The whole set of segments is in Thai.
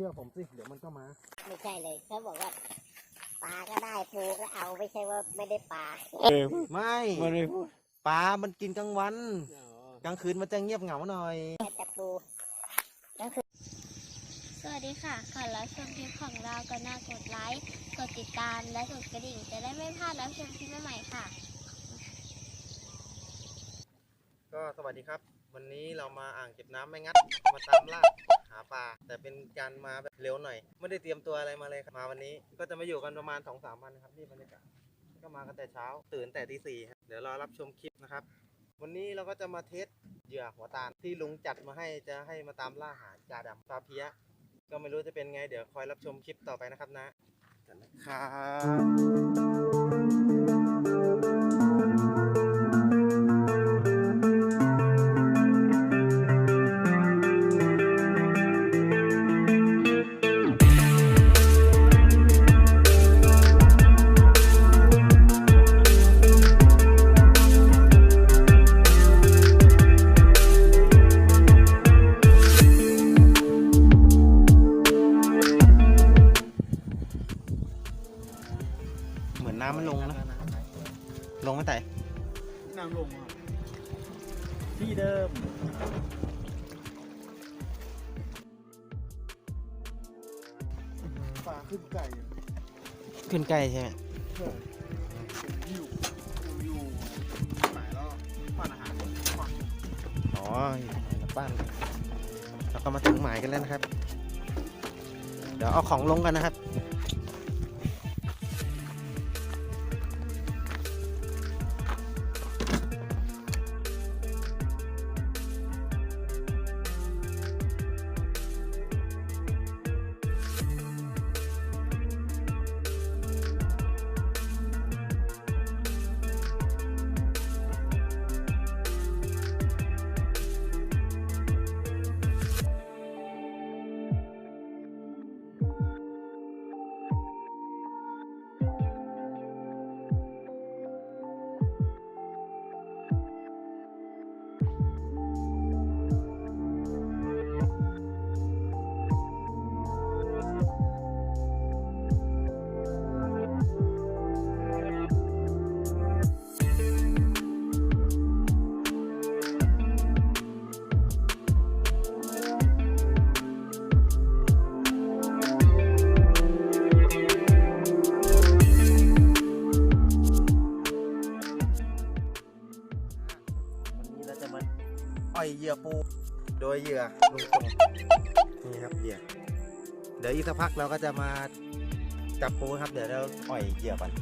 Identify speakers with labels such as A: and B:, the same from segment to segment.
A: ชื่อผมสิ เดี๋ยวมันก็มา
B: ไม่ใช่เลยเขาบอกว่าปลาก็ได้ปูก็เอาไม่ใช่ว่าไม่ได้ปลา
A: ไม่
C: มันไม่พูด
A: ปลา มันกินกลางวัน กลางคืนมันจะเงียบเหงาหน่อย
B: แต่ปู
D: สวัสดีค่ะก่อนรับชมคลิปของเราก็น่ากดไลค์กดติดตามและกดกระดิ่ง จะได้ไม่พลาดรับชมคลิปใหม่ๆค่ะ
A: ก็สวัสดีครับ วันนี้เรามาอ่างเก็บน้ำไม่งัดมาตามล่าหาปลาแต่เป็นการมาแบบเร็วหน่อย ไม่ได้เตรียมตัวอะไรมาเลยครับมาวันนี้ก็จะมาอยู่กันประมาณ2อสามวันนะครับนี่บรรยากาศก็มากันแต่เช้า ตื่นแต่ตีสี่ครับเดี๋ยวรอรับชมคลิปนะครับ วันนี้เราก็จะมาเทสเหยื่อหัวตาลที่ลุงจัดมาให้จะให้มาตามล่าหาจาดำปลาเพี้ยก็ไม่รู้จะเป็นไง เดี๋ยวคอยรับชมคลิปต่อไปนะครับนะกันนะครับ น้ำลง
C: ครับที่เดิม
E: ปลาขึ้นไก่
A: ขึ้นใกล้ใช่ไหม
E: เพื่อผมอยู่ผมอยู่ไหนแล้วป้านอาหารฝั่ง
A: อ๋ออยู่ตรงไหนนะบ้านเราก็มาถึงหมายกันแล้วนะครับ เดี๋ยวเอาของลงกันนะครับ ปู โดยเหยื่อลุงตรงนี่ครับเหยื่อเดี๋ยวอีกสักพักเราก็จะมาจับปูครับ เดี๋ยวเราอ่อยเหยื่อก่อน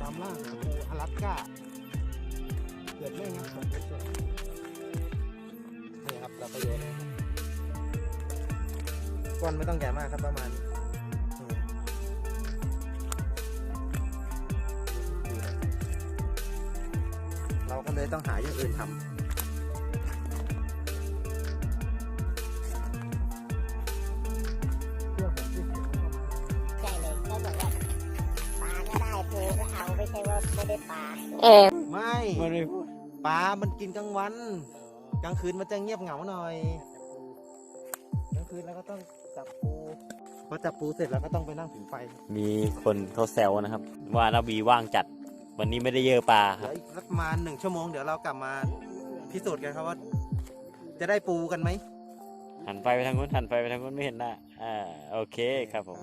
A: ตามล่าปูอลาสก้าเกิดไม่งัดแบนี้นี่ครับเราไปโยนนะครับก้อนไม่ต้องใหญ่มากครับประมาณเราก็เลยต้องหาอย่างอื่นทำ
B: ปลาไม่มั
C: นไม่พูด
A: ปลา มันกินกลางวัน กลางคืนมันจะเงียบเหงาหน่อย กลางคืนเราก็ต้องจับปูพอจับปูเสร็จเราก็ต้องไปนั่งผิงไฟ
C: มีคนเขาแซวนะครับ ว่านาบีว่างจัด วันนี้ไม่ได้เยอะปลาค
A: เดี๋
C: รั
A: ยว
C: บ
A: อีกสักประมาณหนึ่งชั่วโมงเดี๋ยวเรากลับมาพิสูจน์กันครับว่า จะได้ปูกันไหม
C: หันไฟไปทางนู้นหันไฟไปทางนู้นไม่เห็นหน้าอ่าโอเคครับผม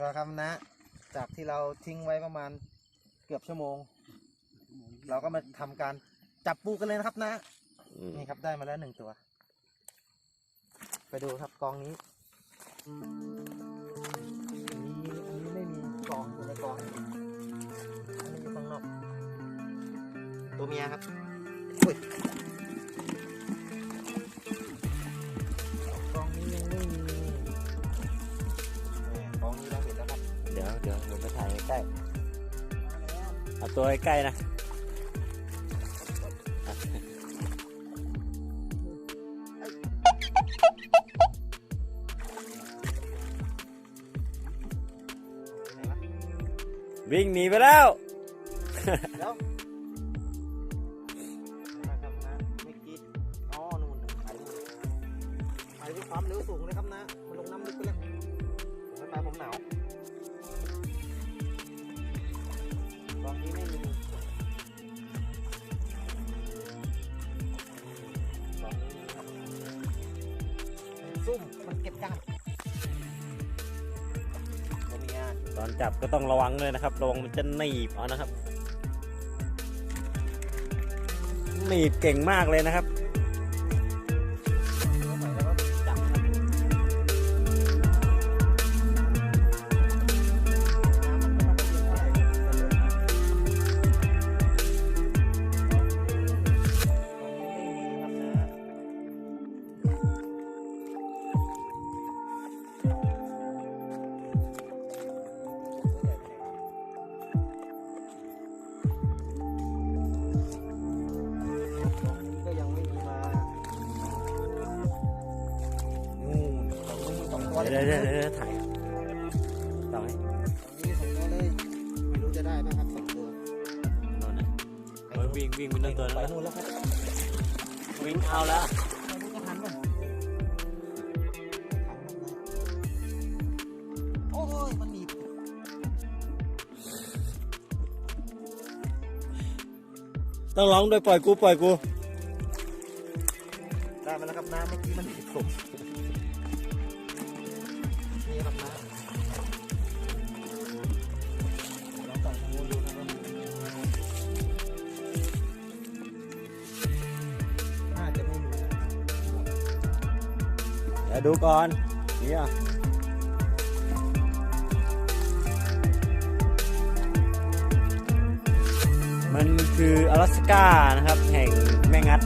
A: ก็ครับนะ จากที่เราทิ้งไว้ประมาณเกือบชั่วโมง เราก็มาทำการจับปูกันเลยนะครับนะ
C: อืม
A: นี่ครับได้มาแล้วหนึ่งตัว ไปดูครับกองนี้อันนี้อันนี้ไม่มีกองอยู่ในกองอันนี้อยู่ข้างนอก ตัวเมียครับอุ้ย เดี๋
C: ยวเดี๋ยวเดี๋ยวไปถ่ายใกล้เอาตัวใกล้นะวิ่งหนีไปแล้ว
A: เดี๋ยวนะครับนะไปนู่นไปด้วยความเร็วสูงเลยครับนะ มันลงน้ำลึกไปแล้วผมไม่ไปผมหนาว
C: จับก็ต้องระวังเลยนะครับ ระวังมันจะหนีบเอานะครับ หนีบเก่งมากเลยนะครับ
A: เลย
C: เดี๋ยวเดี๋ยวเดี๋ยวถ่ายต่อให้
A: มีสองตัวเลยไม่รู้จะได้ไหมครับสองตัว
C: โน่นนะเออวิ่งวิ่งวิ่งตัว
A: ไป
C: นั้น
A: นู่นแล้วครับ
C: วิ่งเอาแล้ว
A: ไม่รู้จะทันป่ะโอ้ยมันหนีบ
C: ต้องร้องด้วยปล่อยกูปล่อยกู
A: ได้มาแล้วครับน้ำเมื่อกี้มันหนีบผม นี่ครับน้ำลองส่งทางนู้นดูนะครับน่าจะไม่ม
C: เดี๋ยวดูก่อนเนี่ยมันคืออลาสก้านะครับ แห่งแม่งัด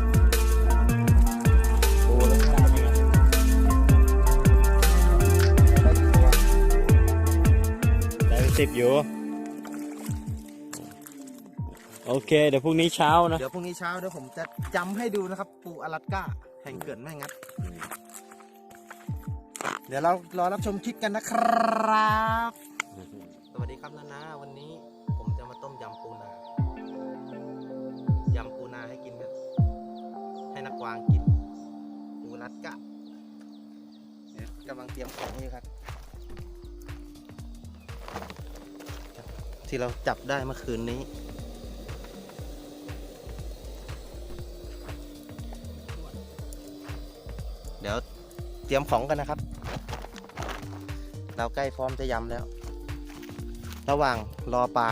C: สิบอยู่ โอเค เดี๋ยวพรุ่งนี้เช้านะ
A: เดี๋ยวพรุ่งนี้เช้าเดี๋ยวผมจะจำให้ดูนะครับ ปูอลาสก้าแห่งเกิดแม่งัด เดี๋ยวเรารอรับชมคลิปกันนะครับ สวัสดีครับนานาวันนี้ผมจะมาต้มยำปูนายำปูนาให้กินกันให้นักวางกินปูรัดกะเดี๋ยวกำลังเตรียมของอยู่ครับ ที่เราจับได้เมื่อคืนนี้ เดี๋ยวเตรียมของกันนะครับ เราใกล้พร้อมจะยำแล้ว ระหว่างรอปลา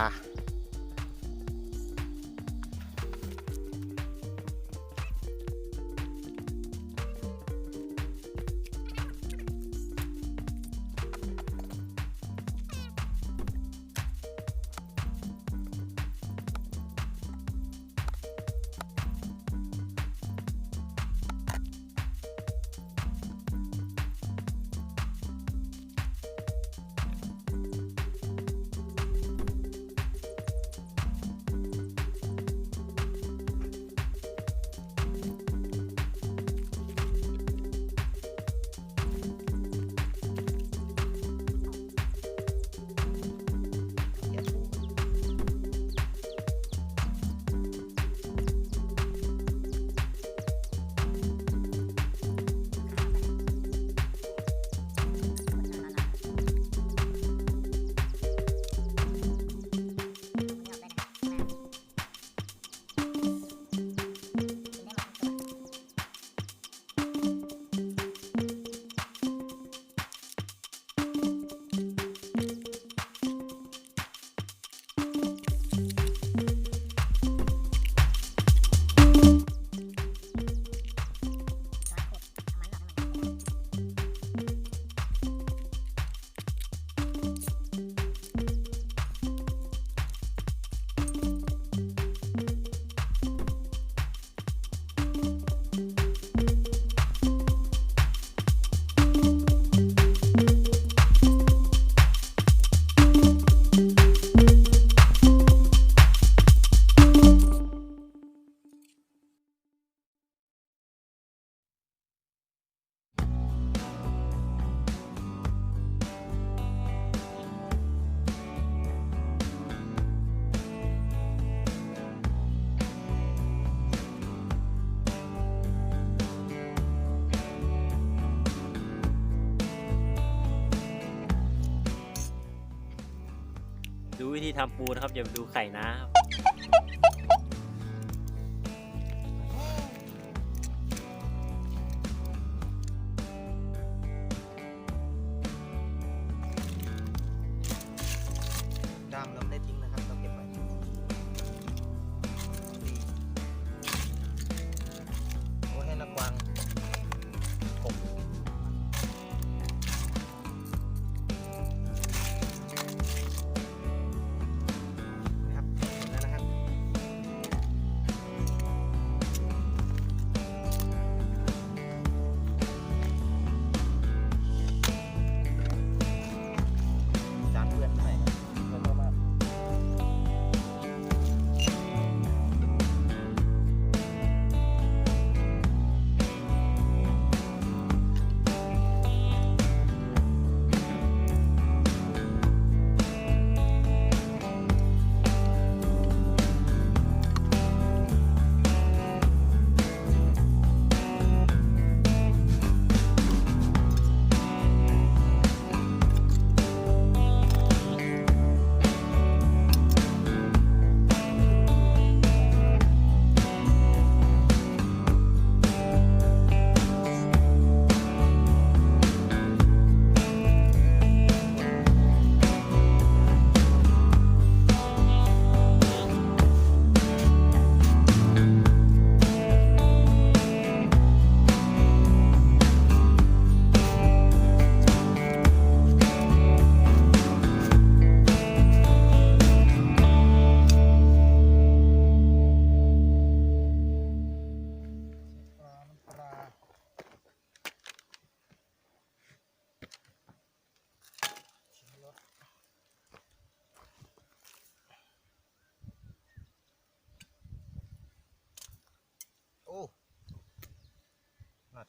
C: ดูวิธีทำปูนะครับอย่าไปดูไข่นะครับ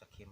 A: จะเค็ม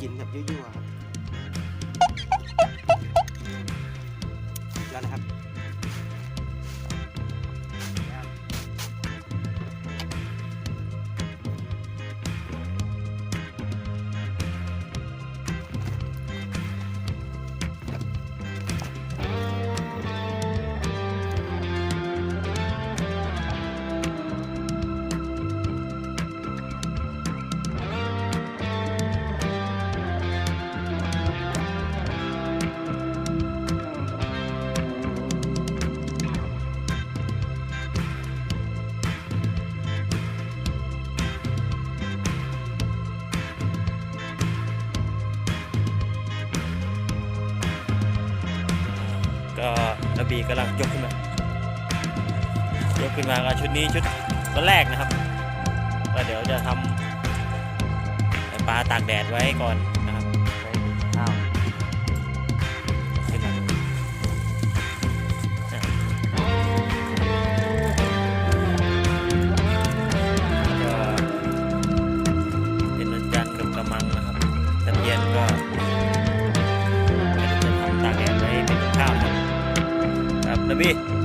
A: กินแบบยั่วๆครับ
C: กำลังยกขึ้นมายกขึ้นมาก็ชุดนี้ชุดตัวแรกนะครับก็เดี๋ยวจะทำปลาตากแดดไว้ก่อน จ